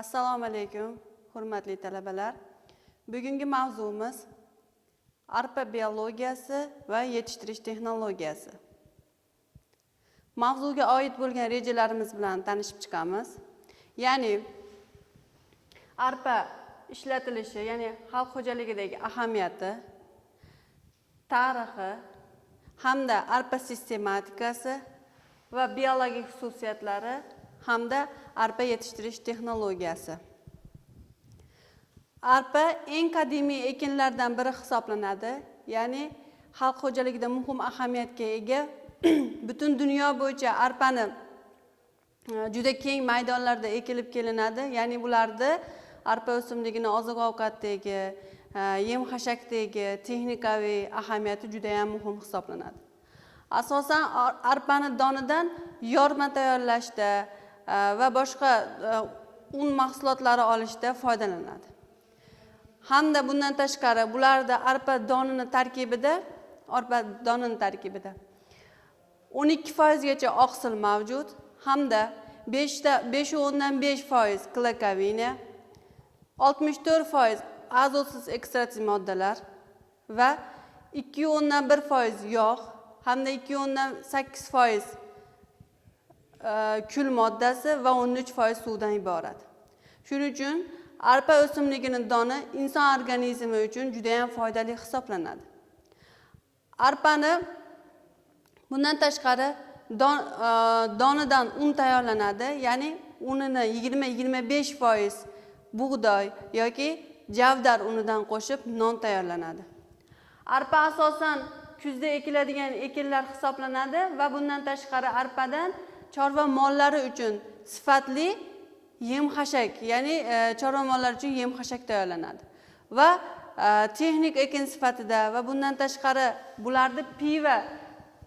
assalomu alaykum hurmatli talabalar. Bugungi mavzuimiz arpa biologiyasi va yetishtirish texnologiyasi. Mavzuga oid bo'lgan rejalarimiz bilan tanishib chiqamiz. Ya'ni arpa ishlatilishi ya'ni xalq xo'jaligidagi ahamiyati tarixi hamda arpa sistematikasi va biologik xususiyatlari hamda arpa yetishtirish texnologiyasi. Arpa eng qadimiy ekinlardan biri hisoblanadi ya'ni xalq xo'jaligida muhim ahamiyatga ega. Butun dunyo bo'yicha arpani e, juda keng maydonlarda ekilib kelinadi ya'ni bularni arpa o'simligini oziq ovqatdagi e, yem xashakdagi texnikaviy ahamiyati judayam muhim hisoblanadi. Asosan arpani donidan yorma tayyorlashda va boshqa un mahsulotlari olishda foydalanadi hamda bundan tashqari bularda arpa donini tarkibida arpa donini tarkibida o'n ikki foizgacha oqsil mavjud hamda beshta beshu o'ndan besh foiz klokovina oltmish to'rt foiz azotsiz ekstrativ moddalar va ikki o'ndan bir foiz yog' hamda ikki o'ndan sakkiz foiz e, kul moddasi va o'n uch foiz suvdan iborat. Shuning uchun arpa o'simligini doni inson organizmi uchun judayam foydali hisoblanadi. Arpani bundan tashqari don, e, donidan un tayyorlanadi ya'ni unini yigirma yigirma besh foiz bug'doy yoki javdar unidan qo'shib non tayyorlanadi. Arpa asosan kuzda ekiladigan ekinlar hisoblanadi va bundan tashqari arpadan chorva mollari uchun sifatli yem xashak ya'ni e, chorva mollari uchun yem xashak tayyorlanadi. Va e, texnik ekin sifatida va bundan tashqari bularni piva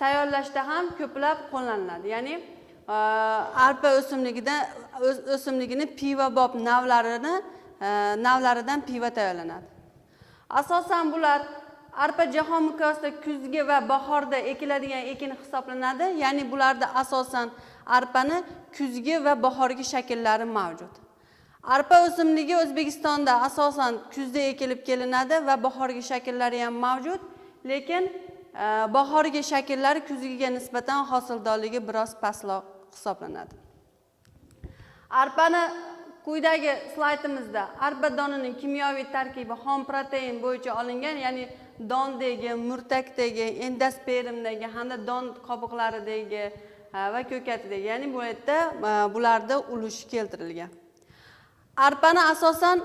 tayyorlashda ham ko'plab qo'llaniladi. Ya'ni e, arpa o'simligida o'simligini pivobob navlarini navlaridan piva tayyorlanadi. Asosan bular arpa jahon miqyosida kuzgi va bahorda ekiladigan ekin hisoblanadi. Ya'ni bularda asosan arpani kuzgi va bahorgi shakllari mavjud. Arpa o'simligi o'zbekistonda asosan kuzda ekilib kelinadi va bahorgi shakllari ham mavjud lekin e, bahorgi shakllari kuzgiga nisbatan hosildorligi biroz pastroq hisoblanadi. Arpani quyidagi slaydimizda arpa donining kimyoviy tarkibi xom protein bo'yicha olingan ya'ni dondagi murtakdagi endospermdagi hamda don qobiqlaridagi va ko'katida. Ya'ni bu yerda e, bularda ulushi keltirilgan. Arpani asosan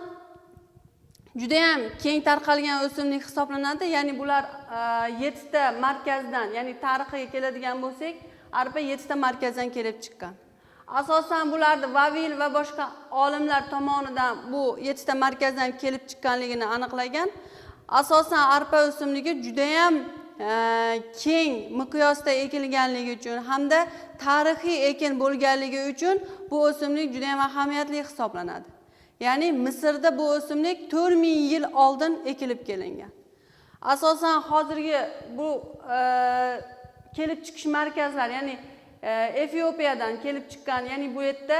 judayam keng tarqalgan o'simlik hisoblanadi. Ya'ni bular e, yettita markazdan ya'ni tarixiga keladigan bo'lsak arpa yettita markazdan kelib chiqqan. Asosan bularni vavil va boshqa olimlar tomonidan bu yettita markazdan kelib chiqqanligini aniqlagan. Asosan arpa o'simligi judayam keng miqyosda ekilganligi uchun hamda tarixiy ekin bo'lganligi uchun bu o'simlik juda ham ahamiyatli hisoblanadi. Ya'ni misrda bu o'simlik to'rt ming yil oldin ekilib kelingan. Asosan hozirgi bu e, kelib chiqish markazlari ya'ni e, efiopiyadan kelib chiqqan ya'ni bu yerda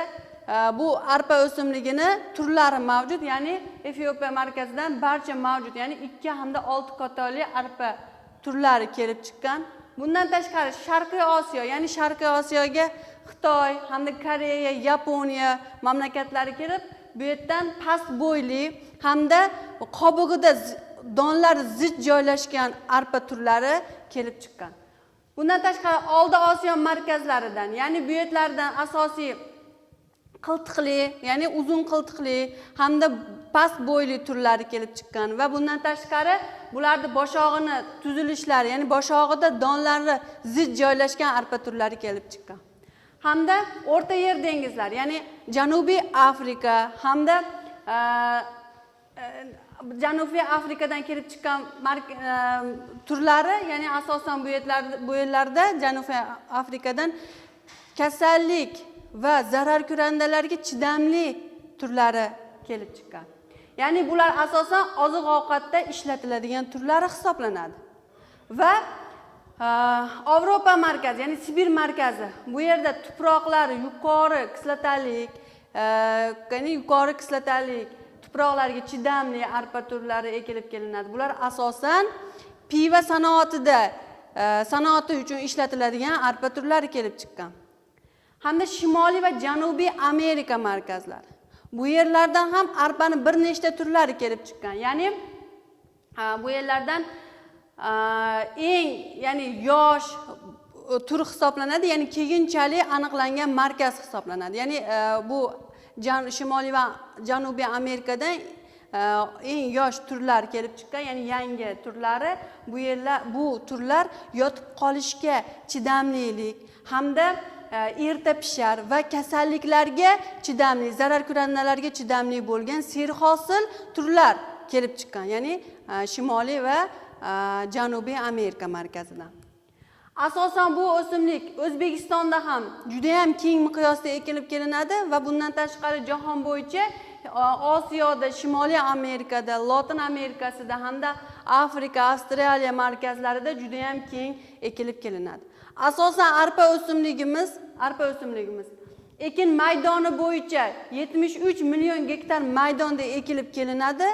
e, bu arpa o'simligini turlari mavjud ya'ni efiopiya markazidan barcha mavjud ya'ni ikki hamda olti qatorli arpa turlari kelib chiqqan. Bundan tashqari sharqiy osiyo ya'ni sharqiy osiyoga xitoy hamda koreya yaponiya mamlakatlari kelib bu yerdan past bo'yli hamda qobig'ida donlari zich joylashgan arpa turlari kelib chiqqan. Bundan tashqari oldi osiyo markazlaridan ya'ni bu yerlardan asosiy qiltiqli ya'ni uzun qiltiqli hamda past bo'yli turlari kelib chiqqan va bundan tashqari bularni boshog'ini tuzilishlari ya'ni boshog'ida donlari zich joylashgan arpa turlari kelib chiqqan. Hamda o'rta yer dengizlari ya'ni janubiy afrika hamda e, e, janubiy afrikadan kelib chiqqan e, turlari ya'ni asosan bu yerlarda janubiy afrikadan kasallik va zararkurandalarga chidamli turlari kelib chiqqan ya'ni bular asosan oziq ovqatda ishlatiladigan turlari hisoblanadi. Va e, Avropa markazi, ya'ni Sibir markazi. Bu yerda tuproqlari yuqori kislotalik e, ya'ni yuqori kislotalik tuproqlarga chidamli arpa turlari ekilib kelinadi. Bular asosan piva sanoatida e, sanoati uchun ishlatiladigan arpa turlari kelib chiqqan. Hamda shimoliy va janubiy amerika markazlari. Bu yerlardan ham arpani bir nechta turlari kelib chiqqan. Ya'ni bu yerlardan eng ya'ni yosh e, tur hisoblanadi. Ya'ni keyinchalik aniqlangan markaz hisoblanadi. Ya'ni e, bu jan- shimoliy va janubiy amerikadan e, eng yosh turlar kelib chiqqan. Ya'ni yangi turlari bu yerlar bu turlar yotib qolishga chidamlilik hamda E, erta pishar va kasalliklarga chidamli zarar zararkunandalarga chidamli bo'lgan serhosil turlar kelib chiqqan ya'ni e, shimoliy va e, janubiy amerika markazidan asosan bu o'simlik o'zbekistonda ham judayam keng miqyosda ekilib kelinadi va bundan tashqari jahon bo'yicha osiyoda shimoliy amerikada lotin amerikasida hamda afrika avstraliya markazlarida judayam keng ekilib kelinadi. Asosan arpa o'simligimiz arpa o'simligimiz. Ekin maydoni bo'yicha 73 million gektar maydonda ekilib kelinadi.